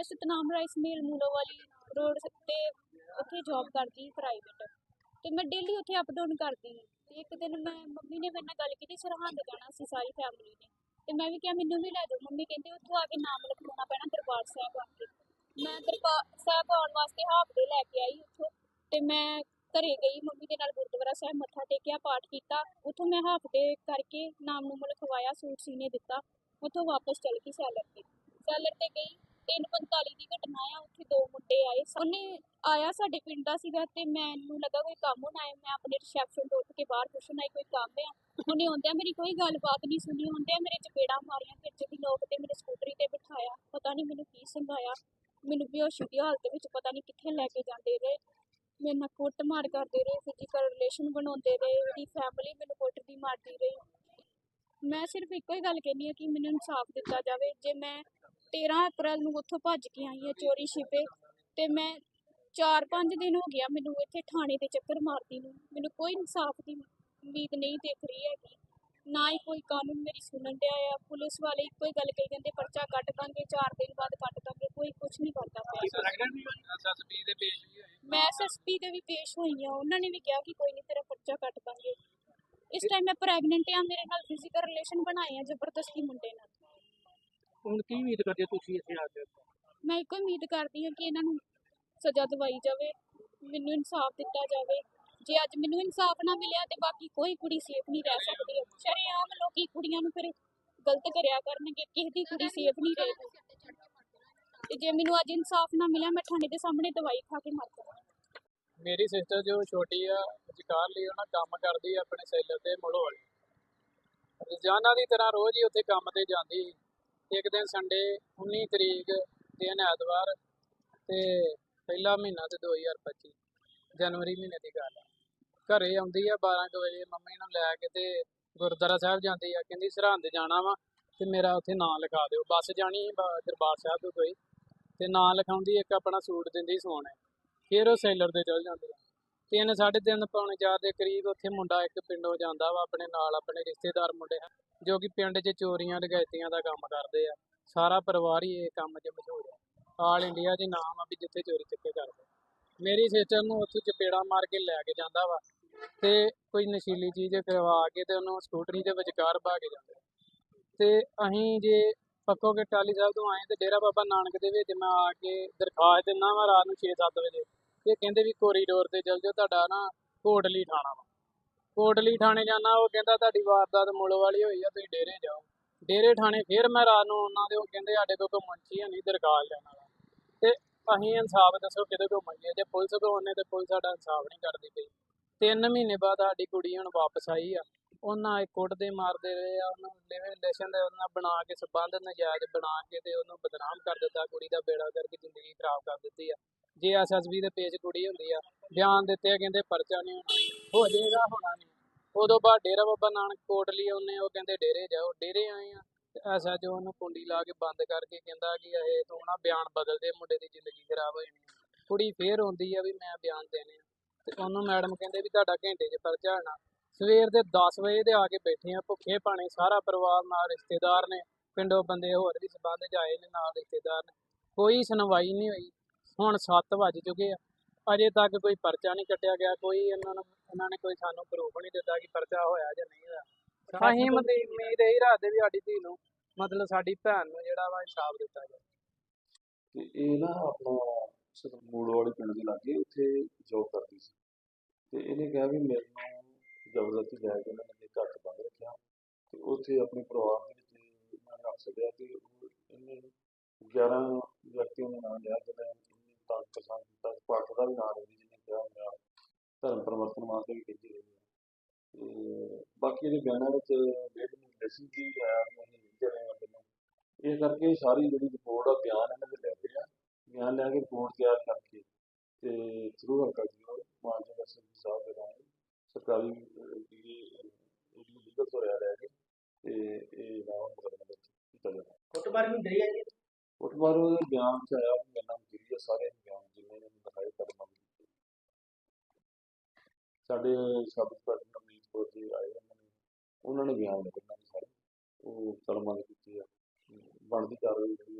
ਮੈਂ ਸਤਨਾਮ ਰਾਈਸ ਮਿਲ ਮੂਲੋ ਵਾਲੀ ਰੋਡ ਤੇ ਉੱਥੇ ਜੌਬ ਕਰਦੀ ਪ੍ਰਾਈਵੇਟ ਤੇ ਮੈਂ ਡੇਲੀ ਉੱਥੇ ਅਪ ਡਾਊਨ ਕਰਦੀ ਤੇ ਇੱਕ ਦਿਨ ਮੈਂ ਮੰਮੀ ਨੇ ਮੇਰੇ ਨਾਲ ਗੱਲ ਕੀਤੀ, ਸਰਹੰਦ ਜਾਣਾ ਸੀ ਸਾਰੀ ਫੈਮਿਲੀ ਨੇ। ਤੇ ਮੈਂ ਵੀ ਕਿਹਾ, ਮੈਨੂੰ ਵੀ ਲੈ ਜਾਓ। ਮੰਮੀ ਕਹਿੰਦੇ, ਉੱਥੋਂ ਆ ਕੇ ਨਾਮ ਲਿਖਵਾਉਣਾ ਪੈਣਾ ਦਰਬਾਰ ਸਾਹਿਬ ਆ ਕੇ। ਮੈਂ ਦਰਬਾਰ ਸਾਹਿਬ ਆਉਣ ਵਾਸਤੇ ਹਾਫ ਡੇ ਲੈ ਕੇ ਆਈ ਉੱਥੋਂ। ਤੇ ਮੈਂ ਘਰੇ ਗਈ, ਮੰਮੀ ਦੇ ਨਾਲ ਗੁਰਦੁਆਰਾ ਸਾਹਿਬ ਮੱਥਾ ਟੇਕਿਆ, ਪਾਠ ਕੀਤਾ। ਉੱਥੋਂ ਮੈਂ ਹਾਫ ਡੇ ਕਰਕੇ ਨਾਮ ਨੂੰ ਲਿਖਵਾਇਆ, ਸੂਟ ਸੀਨੇ ਦਿੱਤਾ। ਉੱਥੋਂ ਵਾਪਸ ਚਲ ਗਈ ਸੈਲਰ ਤੇ। ਸੈਲਰ ਤੇ ਗਈ। 3:45 ਦੀ ਘਟਨਾ ਆ, ਉੱਥੇ ਦੋ ਮੁੰਡੇ ਆਏ। ਉਹਨੇ ਆਇਆ ਸਾਡੇ ਪਿੰਡ ਦਾ ਸੀਗਾ ਤੇ ਮੈਨੂੰ ਲੱਗਾ ਕੋਈ ਕੰਮ ਹੋਣਾ ਹੈ। ਮੈਂ ਆਪਣੇ ਰਿਸੈਪਸ਼ਨ ਤੋਂ ਉੱਠ ਕੇ ਬਾਹਰ ਪੁੱਛਣ ਆਈ, ਕੋਈ ਕੰਮ ਆ? ਉਹਨੇ ਆਉਂਦਿਆਂ ਮੇਰੀ ਕੋਈ ਗੱਲਬਾਤ ਨਹੀਂ ਸੁਣੀ। ਹੁੰਦਿਆਂ ਮੇਰੇ ਚਪੇੜਾਂ ਮਾਰੀਆਂ ਵਿੱਚ ਦੀ ਲੋਕ ਤੇ ਮੇਰੇ ਸਕੂਟਰੀ ਤੇ ਬਿਠਾਇਆ, ਪਤਾ ਨਹੀਂ ਮੈਨੂੰ ਕੀ ਸੰਭਾਇਆ ਮੈਨੂੰ ਬੇਹੋਸ਼ੀ ਦੀ ਹਾਲਤ ਵਿੱਚ ਪਤਾ ਨਹੀਂ ਕਿੱਥੇ ਲੈ ਕੇ ਜਾਂਦੇ ਰਹੇ। ਮੇਰੇ ਨਾਲ ਕੁੱਟ ਮਾਰ ਕਰਦੇ ਰਹੇ ਫਿਜ਼ੀਕਲ ਰਿਲੇਸ਼ਨ ਬਣਾਉਂਦੇ ਰਹੇ ਉਹਦੀ ਫੈਮਿਲੀ ਮੈਨੂੰ ਕੁੱਟਦੀ ਮਾਰਦੀ ਰਹੀ। ਮੈਂ ਸਿਰਫ ਇੱਕੋ ਹੀ ਗੱਲ ਕਹਿੰਦੀ ਆ ਕਿ ਮੈਨੂੰ ਇਨਸਾਫ ਦਿੱਤਾ ਜਾਵੇ। ਜੇ ਮੈਂ 13 ਅਪ੍ਰੈਲ ਨੂੰ ਉੱਥੋਂ ਭੱਜ ਕੇ ਆਈ ਹਾਂ ਚੋਰੀ ਛਿਪੇ ਤੇ ਮੈਂ 4-5 ਦਿਨ ਹੋ ਗਿਆ ਮੈਨੂੰ ਇੱਥੇ ਥਾਣੇ ਦੇ ਚੱਕਰ ਮਾਰਦੀ ਨੂੰ। ਮੈਨੂੰ ਕੋਈ ਇਨਸਾਫ ਦੀ ਉਮੀਦ ਨਹੀਂ ਦਿਖ ਰਹੀ ਹੈਗੀ। ਨਾ ਹੀ ਕੋਈ ਕਾਨੂੰਨ ਮੇਰੀ ਸੁਣਨ ਡਿਆ ਆ। ਪੁਲਿਸ ਵਾਲੇ ਇੱਕੋ ਹੀ ਗੱਲ ਕਹੀ ਜਾਂਦੇ ਪਰਚਾ ਕੱਟ ਦਾਂਗੇ 4 ਦਿਨ ਬਾਅਦ ਕੱਟ ਦਾਂਗੇ ਕੋਈ ਕੁਝ ਨਹੀਂ ਕਰਦਾ ਪਿਆ। ਮੈਂ ਐਸਐਸਪੀ ਦੇ ਵੀ ਪੇਸ਼ ਹੋਈ ਆ ਉਹਨਾਂ ਨੇ ਵੀ ਕਿਹਾ ਕਿ ਕੋਈ ਨਹੀਂ ਤੇਰਾ ਪਰਚਾ ਕੱਟ ਦਾਂਗੇ। ਇਸ ਟਾਈਮ ਮੈਂ ਪ੍ਰੈਗਨੈਂਟ ਆ ਮੇਰੇ ਨਾਲ ਫਿਜ਼ੀਕਲ ਰਿਲੇਸ਼ਨ ਬਣਾਏ ਆ ਜ਼ਬਰਦਸਤੀ ਮੁੰਡੇ ਨਾਲ। ਹੁਣ ਕੀ ਉਮੀਦ ਕਰਦੇ ਹੋ ਤੁਸੀਂ ਇੱਥੇ ਆ ਕੇ? ਮੈਂ ਇੱਕੋ ਉਮੀਦ ਕਰਦੀ ਹਾਂ ਕਿ ਇਹਨਾਂ ਨੂੰ ਸਜ਼ਾ ਦਿਵਾਈ ਜਾਵੇ ਮੈਨੂੰ ਇਨਸਾਫ ਦਿੱਤਾ ਜਾਵੇ। ਜੇ ਅੱਜ ਮੈਨੂੰ ਇਨਸਾਫ ਨਾ ਮਿਲਿਆ ਤੇ ਬਾਕੀ ਕੋਈ ਕੁੜੀ ਸੇਫ ਨਹੀਂ ਰਹਿ ਸਕਦੀ। ਸ਼ਰੇਆਮ ਲੋਕੀ ਕੁੜੀਆਂ ਨੂੰ ਫਿਰ ਗਲਤ ਕਰਿਆ ਕਰਨਗੇ ਕਿਸੇ ਦੀ ਕੁੜੀ ਸੇਫ ਨਹੀਂ ਰਹੇਗੀ। ਤੇ ਜੇ ਮੈਨੂੰ ਅੱਜ ਇਨਸਾਫ ਨਾ ਮਿਲਿਆ ਮੈਂ ਥਾਣੇ ਦੇ ਸਾਹਮਣੇ ਦਵਾਈ ਖਾ ਕੇ ਮਰ ਜਾਵਾਂ। ਮੇਰੀ ਸਿਸਟਰ ਜੋ ਛੋਟੀ ਆ ਵਿਚਕਾਰ ਲਈ ਉਹਨਾਂ ਕੰਮ ਕਰਦੀ ਆ ਆਪਣੇ ਸੈਲਰ ਤੇ ਮੁੜੋ ਵਾਲੀ। ਰੋਜ਼ਾਨਾ ਦੀ ਤਰ੍ਹਾਂ ਰੋਜ਼ ਹੀ ਉੱਥੇ ਕੰਮ ਤੇ ਜਾਂਦੀ। ਸੀ। ਇੱਕ ਦਿਨ ਸੰਡੇ 19 ਤਰੀਕ ਦਿਨ ਐਤਵਾਰ ਤੇ ਪਹਿਲਾ ਮਹੀਨਾ ਤੇ 2025 ਜਨਵਰੀ ਮਹੀਨੇ ਦੀ ਗੱਲ ਆ। ਘਰੇ ਆਉਂਦੀ ਆ 12 ਕੁ ਵਜੇ, ਮੰਮੀ ਨੂੰ ਲੈ ਕੇ ਤੇ ਗੁਰਦੁਆਰਾ ਸਾਹਿਬ ਜਾਂਦੀ ਆ, ਕਹਿੰਦੀ ਸਰਹੰਦ ਜਾਣਾ ਵਾ ਤੇ ਮੇਰਾ ਉੱਥੇ ਨਾਂ ਲਿਖਾ ਦਿਓ। ਬੱਸ ਜਾਣੀ ਸੀ ਦਰਬਾਰ ਸਾਹਿਬ ਤੋਂ ਕੋਈ ਤੇ ਨਾਂ ਲਿਖਾਉਂਦੀ, ਇੱਕ ਆਪਣਾ ਸੂਟ ਦਿੰਦੀ ਸੋਨੇ ਫਿਰ ਉਹ ਸੈਲਰ ਦੇ ਚਲ ਜਾਂਦੇ ਆ। ਤਿੰਨ, ਸਾਢੇ ਤਿੰਨ ਪੌਣੇ ਚਾਰ ਦੇ ਕਰੀਬ ਉੱਥੇ ਮੁੰਡਾ ਇੱਕ ਪਿੰਡੋਂ ਜਾਂਦਾ ਵਾ, ਆਪਣੇ ਨਾਲ ਆਪਣੇ ਰਿਸ਼ਤੇਦਾਰ ਮੁੰਡੇ ਜੋ ਕਿ ਪਿੰਡ 'ਚ ਚੋਰੀਆਂ ਡਕੈਤੀਆਂ ਦਾ ਕੰਮ ਕਰਦੇ ਆ। ਸਾਰਾ ਪਰਿਵਾਰ ਹੀ ਇਹ ਕੰਮ 'ਚ ਮਸ਼ਹੂਰ ਹੈ। ਆਲ ਇੰਡੀਆ 'ਚ ਨਾਮ ਆ ਵੀ ਜਿੱਥੇ ਚੋਰੀ ਚੱਕੇ ਕਰਦੇ। ਮੇਰੀ ਸਿਸਟਰ ਨੂੰ ਉੱਥੋਂ ਚਪੇੜਾ ਮਾਰ ਕੇ ਲੈ ਕੇ ਜਾਂਦਾ ਵਾ ਤੇ ਕੋਈ ਨਸ਼ੀਲੀ ਚੀਜ਼ ਕਰਵਾ ਕੇ ਤੇ ਉਹਨੂੰ ਸਕੂਟਰੀ ਦੇ ਵਿਚਕਾਰ ਪਾ ਕੇ ਜਾਂਦੇ। ਤੇ ਅਸੀਂ ਜੇ ਪੱਕੋ ਕੇ ਟਾਲੀ ਸਾਹਿਬ ਤੋਂ ਆਏ ਤੇ ਡੇਰਾ ਬਾਬਾ ਨਾਨਕ ਦੇ ਵਿੱਚ ਮੈਂ ਆ ਕੇ ਦਰਖਾਸਤ ਦਿੰਦਾ ਵਾ ਰਾਤ ਨੂੰ 6-7 ਵਜੇ। ਇਹ ਕਹਿੰਦੇ ਵੀ ਕੋਰੀਡੋਰ ਤੇ ਚੱਲ ਜਾਓ, ਤੁਹਾਡਾ ਨਾ ਕੋਟਲੀ ਥਾਣਾ ਵਾ। ਕੋਟਲੀ ਥਾਣੇ ਜਾਣਾ, ਉਹ ਕਹਿੰਦਾ ਤੁਹਾਡੀ ਵਾਰਦਾਤ ਮੁੱਲ ਵਾਲੀ ਹੋਈ ਆ, ਤੁਸੀਂ ਡੇਰੇ ਜਾਓ। ਡੇਰੇ ਥਾਣੇ ਫਿਰ ਮੈਂ ਰਾਤ ਨੂੰ ਉਹਨਾਂ ਦੇ ਉਹ ਕਹਿੰਦੇ ਸਾਡੇ ਕੋਲ ਕੋਈ ਮੁੰਸ਼ੀ ਹੈ ਨਹੀਂ ਦਰਖਾਸਤ ਲੈਣ ਵਾਲਾ। ਤੇ ਅਸੀਂ ਇਨਸਾਫ ਦੱਸੋ ਕਿਹਦੇ ਕੋਲ ਮੰਗੀਏ ਜੇ ਪੁਲਿਸ ਕੋਲ ਉਹਨੇ ਤੇ ਪੁਲਿਸ ਸਾਡਾ ਇਨਸਾਫ ਨਹੀਂ ਕਰਦੀ ਪਈ। ਤਿੰਨ ਮਹੀਨੇ ਬਾਅਦ ਸਾਡੀ ਕੁੜੀ ਹੁਣ ਵਾਪਸ ਆਈ ਆ। ਉਹਨਾਂ ਇਹ ਕੁੱਟਦੇ ਮਾਰਦੇ ਰਹੇ ਆ, ਉਹਨੂੰ ਲਿਵਿੰਗ ਰਿਲੇਸ਼ਨ ਦੇ ਉਹਨਾਂ ਬਣਾ ਕੇ ਸਬੰਧ ਨਜਾਇਜ਼ ਬਣਾ ਕੇ ਤੇ ਉਹਨੂੰ ਬਦਨਾਮ ਕਰ ਦਿੱਤਾ, ਕੁੜੀ ਦਾ ਬੇੜਾ ਕਰਕੇ ਜ਼ਿੰਦਗੀ ਖਰਾਬ ਕਰ ਦਿੱਤੀ ਆ। ਜੇ ਐਸਐਸਬੀ ਦੇ ਪੇਜ ਕੁੜੀ ਹੁੰਦੀ ਆ, ਬਿਆਨ ਦਿੱਤੇ ਕਹਿੰਦੇ ਪਰਚਾ ਨਹੀਂ ਹੋਣਾ, ਹੋ ਜਾਏਗਾ, ਹੋਣਾ ਨਹੀਂ। ਉਦੋਂ ਬਾਅਦ ਡੇਰਾ ਬਾਬਾ ਨਾਨਕ ਕੋਟਲੀ ਉਹਨੇ ਉਹ ਕਹਿੰਦੇ ਡੇਰੇ ਜਾਓ, ਡੇਰੇ ਆਏ ਆ ਐਸਐਚਓ ਉਹਨੂੰ ਕੁੰਡੀ ਲਾ ਕੇ ਬੰਦ ਕਰਕੇ ਕਹਿੰਦਾ ਕਿ ਇਹ ਤੂੰ ਨਾ ਬਿਆਨ ਬਦਲ ਦੇ, ਮੁੰਡੇ ਦੀ ਜ਼ਿੰਦਗੀ ਖਰਾਬ ਹੋ ਜਾਣੀ ਕੁੜੀ ਫੇਰ ਹੁੰਦੀ ਆ ਵੀ ਮੈਂ ਬਿਆਨ ਦੇਣੇ ਆ। ਤੇ ਉਹਨੂੰ ਮੈਡਮ ਕਹਿੰਦੇ ਵੀ ਤੁਹਾਡਾ ਘੰਟੇ 'ਚ ਪਰਚਾ ਹੋਣਾ। ਸਵੇਰ ਦੇ 10 ਵਜੇ ਦੇ ਆ ਕੇ ਬੈਠੇ ਆ, ਭੁੱਖੇ ਪਾਣੇ ਸਾਰਾ ਪਰਿਵਾਰ ਨਾਲ ਰਿਸ਼ਤੇਦਾਰ ਨੇ, ਪਿੰਡੋਂ ਬੰਦੇ ਹੋਰ ਵੀ ਸਬੰਧ ਜਾਏ ਨੇ ਨਾਲ ਰਿਸ਼ਤੇਦਾਰ ਨੇ। ਕੋਈ ਸੁਣਵਾਈ ਨਹੀਂ ਹੋਈ। ਹੁਣ 7 ਵੱਜ ਚੁੱਕੇ ਆ। ਅਜੇ ਤੱਕ ਕੋਈ ਪਰਚਾ ਨਹੀਂ ਕੱਟਿਆ ਗਿਆ ਕੋਈ ਇਹਨਾਂ ਨੂੰ ਇਹਨਾਂ ਨੇ ਕੋਈ ਸਾਨੂੰ ਪ੍ਰੂਫ ਨਹੀਂ ਦਿੱਤਾ ਕਿ ਪਰਚਾ ਹੋਇਆ ਜਾਂ ਨਹੀਂ ਹੋਇਆ। ਅਸੀਂ ਮਤਲਬ ਉਮੀਦ ਇਹੀ ਰੱਖਦੇ ਵੀ ਸਾਡੀ ਧੀ ਨੂੰ ਮਤਲਬ ਸਾਡੀ ਭੈਣ ਨੂੰ ਜਿਹੜਾ ਵਾ ਇਨਸਾਫ ਦਿੱਤਾ ਜਾਵੇ। ਤੇ ਇਹ ਨਾ ਆਪਣਾ ਮੂੜ ਵਾਲੇ ਪਿੰਡ ਦੇ ਲਾਗੇ ਉੱਥੇ ਜੋਬ ਕਰਦੀ ਸੀ। ਤੇ ਇਹਨੇ ਕਿਹਾ ਵੀ ਮੈਨੂੰ ਜ਼ਬਰਦਸਤੀ ਲੈ ਕੇ ਉਹਨਾਂ ਨੇ ਘਰ ਬੰਦ ਰੱਖਿਆ। ਤੇ ਉੱਥੇ ਆਪਣੇ ਪਰਿਵਾਰ ਦੇ ਵਿੱਚ ਇਹਨਾਂ ਨੇ ਰੱਖ ਛੱਡਿਆ ਤੇ ਉਹ ਇਹਨੇ 11 ਵਿਅਕਤੀਆਂ ਦੇ ਨਾਮ ਲਿਆ ਜਿਹਨੇ ਤਾਂ ਪਸੰਦ ਪਾਠ ਦਾ ਵੀ ਨਾਮ ਲੈਂਦੀ ਜਿਹਨੇ ਕਿਹਾ ਮੇਰਾ ਧਰਮ ਪਰਿਵਰਤਨ ਵਾਸਤੇ ਵੀ ਕਹਿੰਦੀ ਰਹੀ ਤੇ ਬਾਕੀ ਇਹਦੇ ਬਿਆਨਾਂ ਵਿੱਚ ਡੇਢ ਮਹੀਨੇ ਦੱਸੀ ਕੀ ਆਇਆ ਵੀ ਅਸੀਂ ਇਹ ਕਰਕੇ ਸਾਰੀ ਜਿਹੜੀ ਰਿਪੋਰਟ ਆ ਬਿਆਨ ਇਹਨਾਂ ਦੇ ਲੈ ਆ ਬਿਆਨ ਲੈ ਕੇ ਰਿਪੋਰਟ ਤਿਆਰ ਕਰਕੇ ਤੇ ਥਰੂ ਹਲਕਾ ਜੀ ਮਾਨਜਾ ਸਿੰਘ ਸਾਹਿਬ ਦੇ ਨਾਲ ਸਰਕਾਰੀ ਡੀਏ ਇਹਦੀ ਲੀਗਲ ਤੋਂ ਰਿਆ ਰਹਿ ਕੇ ਤੇ ਇਹ ਨਾਮ ਮੁਕਦਮਾ ਵਿੱਚ ਕੀਤਾ ਜਾਣਾ ਕੁੱਟਮਾਰ ਵੀ ਡਰੀ ਹੈ ਜੀ ਉਟਮਾਰ ਉਹਦੇ ਬਿਆਨ ਚ ਆਇਆ ਮੇਰਾ ਨਾਮ ਸਾਰੇ ਬਿਆਨ ਜਿੰਨੇ ਨੇ ਦਿਖਾਏ ਕਦਮ ਸਾਡੇ ਸਬ ਇੰਸਪੈਕਟਰ ਅਮੀਤ ਕੌਰ ਜੀ ਆਏ ਉਹਨਾਂ ਨੇ ਉਹਨਾਂ ਨੇ ਬਿਆਨ ਲਿਖੇ ਸਾਰੇ ਉਹ ਕਲਮਾਂ ਦੇ ਕੀਤੀ ਆ ਬਣਦੀ ਕਾਰਵਾਈ ਜਿਹੜੀ ਆ